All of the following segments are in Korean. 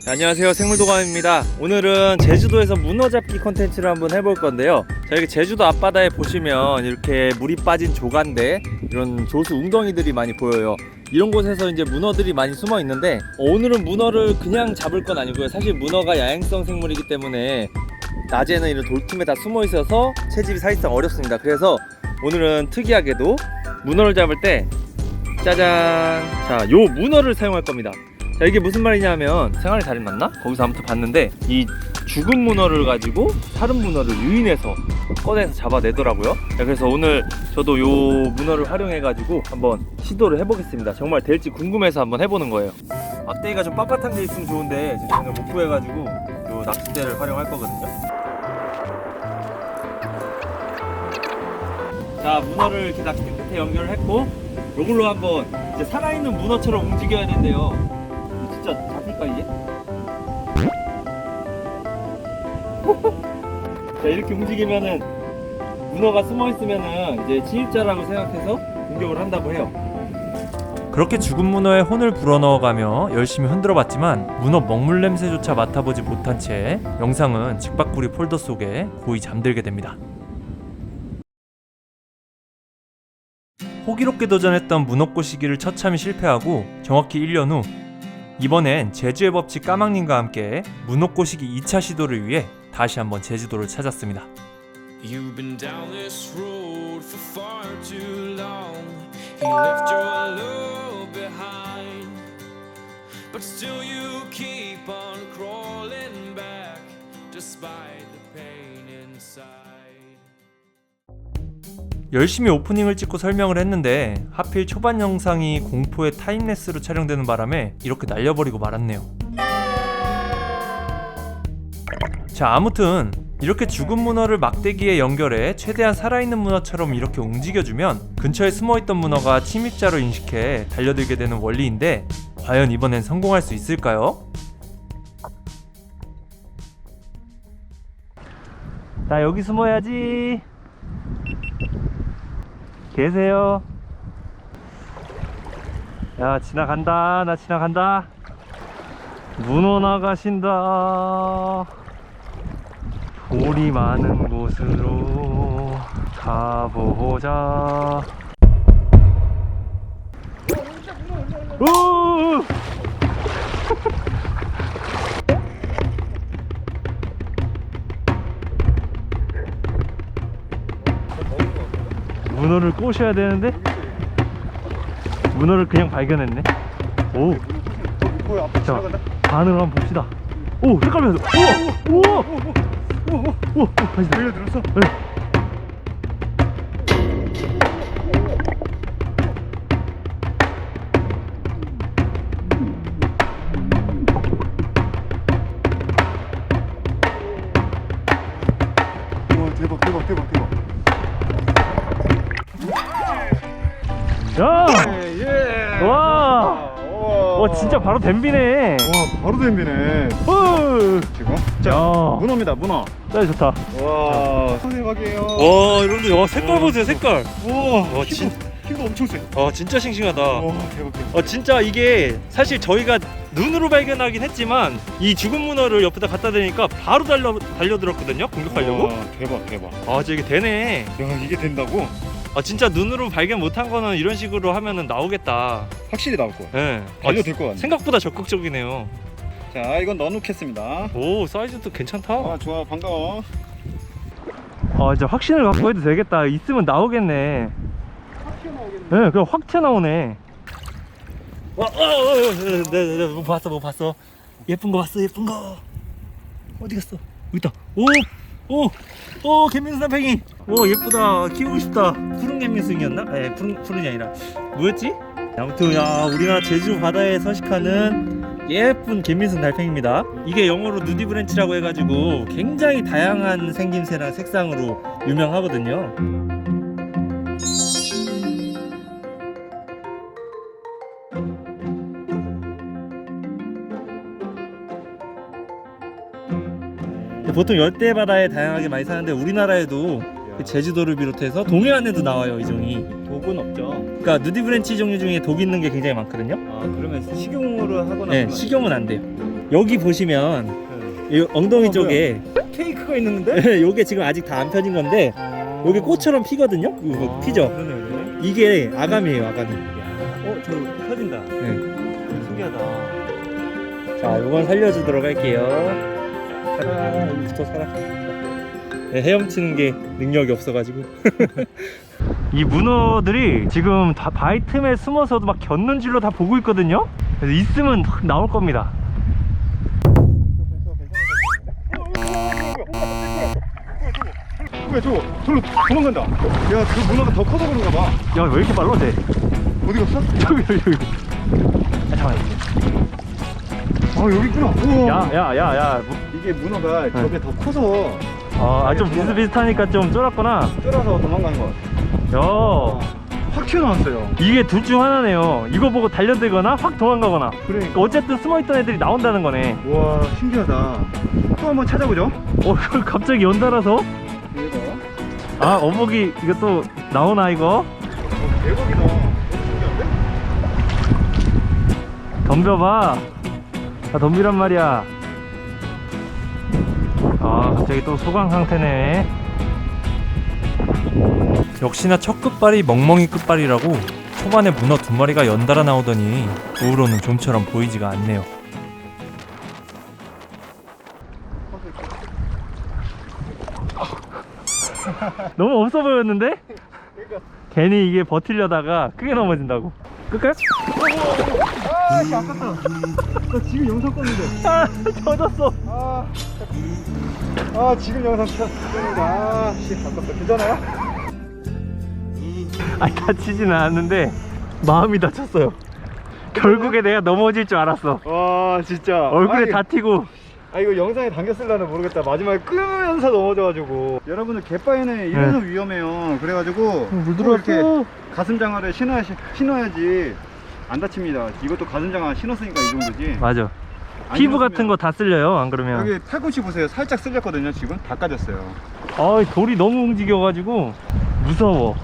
자, 안녕하세요. 생물도감입니다. 오늘은 제주도에서 문어 잡기 컨텐츠를 한번 해볼 건데요. 자 여기 제주도 앞바다에 보시면 이렇게 물이 빠진 조간대 이런 조수 웅덩이들이 많이 보여요. 이런 곳에서 이제 문어들이 많이 숨어 있는데 어, 오늘은 문어를 그냥 잡을 건 아니고요. 사실 문어가 야행성 생물이기 때문에 낮에는 이런 돌틈에 다 숨어 있어서 채집이 사실상 어렵습니다. 그래서 오늘은 특이하게도 문어를 잡을 때 짜잔! 자요 문어를 사용할 겁니다. 자 이게 무슨 말이냐면 생활의 달인 맞나? 거기서 아무튼 봤는데 이 죽은 문어를 가지고 다른 문어를 유인해서 꺼내서 잡아내더라고요. 자, 그래서 오늘 저도 요 문어를 활용해 가지고 한번 시도를 해보겠습니다. 정말 될지 궁금해서 한번 해보는 거예요. 막대기가 좀 빳빳한 게 있으면 좋은데 지금 못 구해가지고 요 낚싯대를 활용할 거거든요 자 문어를 이렇게 낚싯대 끝에 연결을 했고 요걸로 한번 이제 살아있는 문어처럼 움직여야 된대요 진짜 잡힐까 이게? 자 이렇게 움직이면은 문어가 숨어 있으면은 이제 침입자라고 생각해서 공격을 한다고 해요. 그렇게 죽은 문어에 혼을 불어넣어가며 열심히 흔들어봤지만 문어 먹물 냄새조차 맡아보지 못한 채 영상은 직박구리 폴더 속에 고이 잠들게 됩니다. 호기롭게 도전했던 문어 꼬시기를 처참히 실패하고 정확히 1년 후 이번엔 제주의 법칙 까망님과 함께 문어 꼬시기 2차 시도를 위해 다시 한번 제주도를 찾았습니다. You've been down this road for far too long. He left your love. But still, you keep on crawling back despite the pain inside. 열심히 오프닝을 찍고 설명을 했는데 하필 초반 영상이 공포의 타임레스로 촬영되는 바람에 이렇게 날려버리고 말았네요. 자 아무튼 이렇게 죽은 문어를 막대기에 연결해 최대한 살아있는 문어처럼 이렇게 움직여주면 근처에 숨어있던 문어가 침입자로 인식해 달려들게 되는 원리인데 과연 이번엔 성공할 수 있을까요? 자 여기 숨어야지 계세요. 야 지나간다 나 지나간다. 문어 나가신다. 돌이 많은 곳으로 가보자. 오! 문어를 꼬셔야 되는데 문어를 그냥 발견했네. 오. 자, 반응을 한번 봅시다. 오, 색깔 변했어. 우와, 우와, 우와, 우와, 다시 들렸어? 네. 와 대박 대박 대박 대박 야, 예 와, 와, 진짜 바로 댐비네. 와 바로 댐비네 오, 지금 자 야, 문어입니다 문어 나 좋다. 와 대박이에요 와 여러분들 와 색깔 보세요 색깔. 와 와, 진- 힘도 엄청 세 아 진짜 싱싱하다. 와 대박 대박 어 진짜 이게 사실 저희가 눈으로 발견하긴 했지만 이 죽은 문어를 옆에다 갖다 대니까 바로 달려 달려들었거든요 공격하려고. 와, 대박 대박 아 저게 되네. 야 이게 된다고 아 진짜 눈으로 발견 못한 거는 이런 식으로 하면은 나오겠다. 확실히 나올 거야 예. 아, 달려들 것 같네 생각보다 적극적이네요. 자 이건 넣어놓겠습니다 오 사이즈도 괜찮다. 아 좋아 반가워 아, 이제 확신을 갖고 해도 되겠다. 있으면 나오겠네. 네, 그냥 확 튀어나오네. 와, 어, 어, 어, 네, 네, 네, 뭐 봤어, 뭐 봤어. 예쁜 거 봤어, 예쁜 거. 어디 갔어? 여기 있다. 오, 오, 오, 개민수 남팽이. 오, 예쁘다. 키우고 싶다. 푸른 개민수이었나? 예, 푸른 푸른이 아니라 뭐였지? 아무튼 야, 우리나라 제주 바다에 서식하는 예쁜 개민수 달팽이입니다. 이게 영어로 누디 브랜치라고 해가지고 굉장히 다양한 생김새랑 색상으로 유명하거든요. 보통 열대 바다에 다양하게 많이 사는데 우리나라에도 그 제주도를 비롯해서 동해안에도 나와요 이 종이. 독은 없죠. 그러니까 누디브렌치 종류 중에 독 있는 게 굉장히 많거든요. 아 그러면 식용으로 하거나 네, 식용은 안 돼요. 여기 보시면 네. 이 엉덩이 어, 쪽에 케이크가 있는데? 요게 지금 아직 다 안 펴진 건데 요게 꽃처럼 피거든요. 이거 아, 피죠. 그러네 그러네. 이게 아감이에요, 아감이. 어저 펴진다. 네. 신기하다. 자, 요건 살려주도록 할게요. 살아, 여기부터 살아. 네, 헤엄치는 게 능력이 없어가지고. 이 문어들이 지금 다 바위 틈에 숨어서도 막 곁는 줄로 다 보고 있거든요. 그래서 있으면 확 나올 겁니다. 왜 저거 저로 도망간다. 야 그 문어가 더 커서 그런가 봐. 야, 왜 이렇게 빨라, 쟤? 어디 갔어? 여기, 여기, 여기. 아, 잠깐만. 아 여기 있구나. 우와. 야, 야, 야, 야. 뭐- 이게 문어가 저게 더 커서 아, 아, 좀 비슷비슷하니까 좀 쫄았구나. 쫄아서 도망간 것 같아. 야, 확 튀어나왔어요. 이게 둘 중 하나네요. 이거 보고 달려들거나 확 도망가거나. 그러니까. 어쨌든 숨어있던 애들이 나온다는 거네. 와 신기하다. 또 한번 찾아보죠. 어, 그걸 갑자기 연달아서? 이거. 아, 어복이 이것도 나오나, 이거? 대박이다. 신기한데? 덤벼봐. 아, 덤비란 말이야. 아, 갑자기 또 소강 상태네. 역시나 첫 끝발이 멍멍이 끝발이라고 초반에 문어 두 마리가 연달아 나오더니 우로는 좀처럼 보이지가 않네요. 너무 없어 보였는데? 괜히 이게 버틸려다가 크게 넘어진다고. 끝까요? 아, 씨, 아깝다. 나 지금 영상 껐는데. 아, 젖었어. 아, 아 지금 영상 켰습니다. 아, 씨, 아깝다. 괜찮아요? 아니, 다치지는 않았는데, 마음이 다쳤어요. 결국에 내가 넘어질 줄 알았어. 와, 진짜. 얼굴에 아니, 다 튀고. 아 이거 영상에 담겼을라나 모르겠다. 마지막에 끄면서 넘어져가지고. 여러분들 갯바위는 이래서 위험해요. 그래가지고 물꼭 이렇게 가슴 장화를 신어야 신어야지 안 다칩니다. 이것도 가슴 장화 신었으니까 이 정도지. 맞아. 안 피부 같은 거 다 쓸려요, 안 그러면. 여기 팔꿈치 보세요. 살짝 쓸렸거든요. 지금 다 까졌어요. 아, 돌이 너무 움직여가지고, 무서워.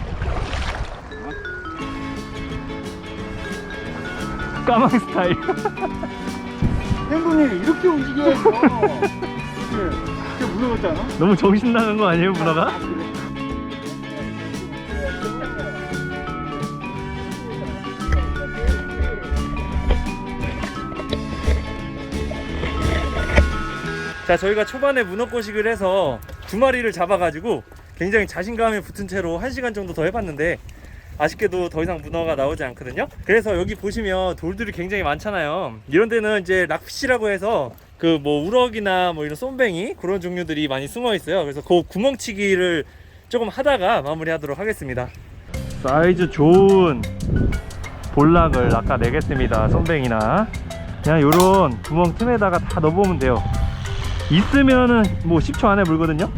까망 스타일. 행군이 이렇게 움직여야죠. 이렇게, 이렇게 무너졌지 않아? 너무 정신 나간 거 아니에요, 문어가? 자, 저희가 초반에 문어 꼬식을 해서 두 마리를 잡아가지고 굉장히 자신감에 붙은 채로 한 시간 정도 더 해봤는데 아쉽게도 더 이상 문어가 나오지 않거든요. 그래서 여기 보시면 돌들이 굉장히 많잖아요. 이런 데는 이제 락피시라고 해서 그 뭐 우럭이나 뭐 이런 쏨뱅이 그런 종류들이 많이 숨어 있어요. 그래서 그 구멍치기를 조금 하다가 마무리 하도록 하겠습니다. 사이즈 좋은 볼락을 아까 내겠습니다. 쏨뱅이나 그냥 요런 구멍 틈에다가 다 넣어보면 돼요. 있으면은 뭐 10초 안에 물거든요.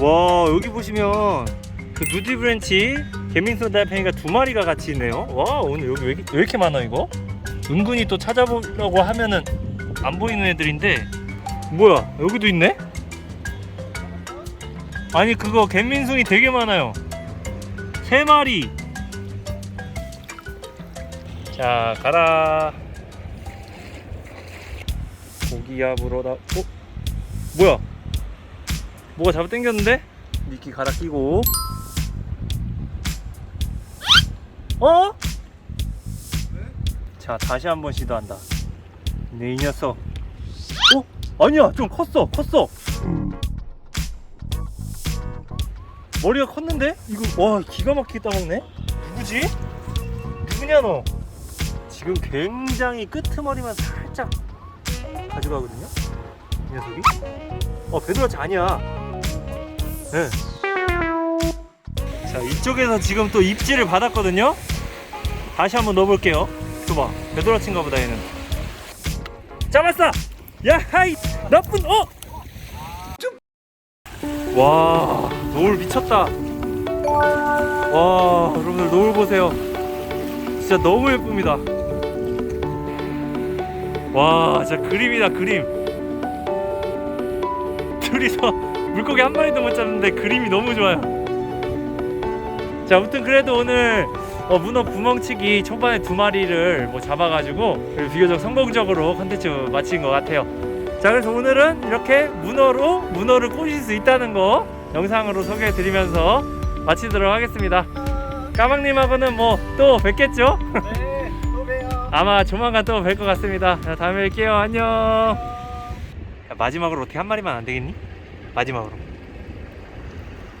와 여기 보시면 그 누디 브랜치 개민소 달팽이가 두 마리가 같이 있네요. 와 오늘 여기 왜, 왜 이렇게 많아 이거? 은근히 또 찾아보려고 하면은 안 보이는 애들인데 뭐야 여기도 있네? 아니 그거 갯민송이 되게 많아요. 세 마리. 자 가라. 고기야 물어다. 어? 뭐야? 뭐가 잡아 당겼는데? 미끼 갈아 끼고. 어? 자 다시 한 번 시도한다. 네 이 녀석. 어? 아니야 좀 컸어 컸어. 머리가 컸는데? 이거 와 기가 막히게 따먹네. 누구지? 누구냐 너? 지금 굉장히 끄트머리만 살짝 가져가거든요. 이 녀석이. 어 베드라치 아니야. 네. 자 이쪽에서 지금 또 입질을 받았거든요. 다시 한번 넣어볼게요. 줘봐. 베드라치인가 보다 얘는. 잡았어. 야 하이 나쁜 어. 와 노을 미쳤다. 와 여러분들 노을 보세요. 진짜 너무 예쁩니다. 와 진짜 그림이다 그림. 둘이서 물고기 한 마리도 못 잡는데 그림이 너무 좋아요. 자, 아무튼 그래도 오늘 어, 문어 구멍치기 초반에 두 마리를 뭐 잡아가지고 비교적 성공적으로 컨텐츠 마친 것 같아요. 자, 그래서 오늘은 이렇게 문어로 문어를 꼬실 수 있다는 거 영상으로 소개해 드리면서 마치도록 하겠습니다. 까망님하고는 뭐 또 뵙겠죠? 아마 조만간 또 뵐 것 같습니다. 자, 다음에 뵐게요. 안녕. 야, 마지막으로 어떻게 한 마리만 안 되겠니? 마지막으로.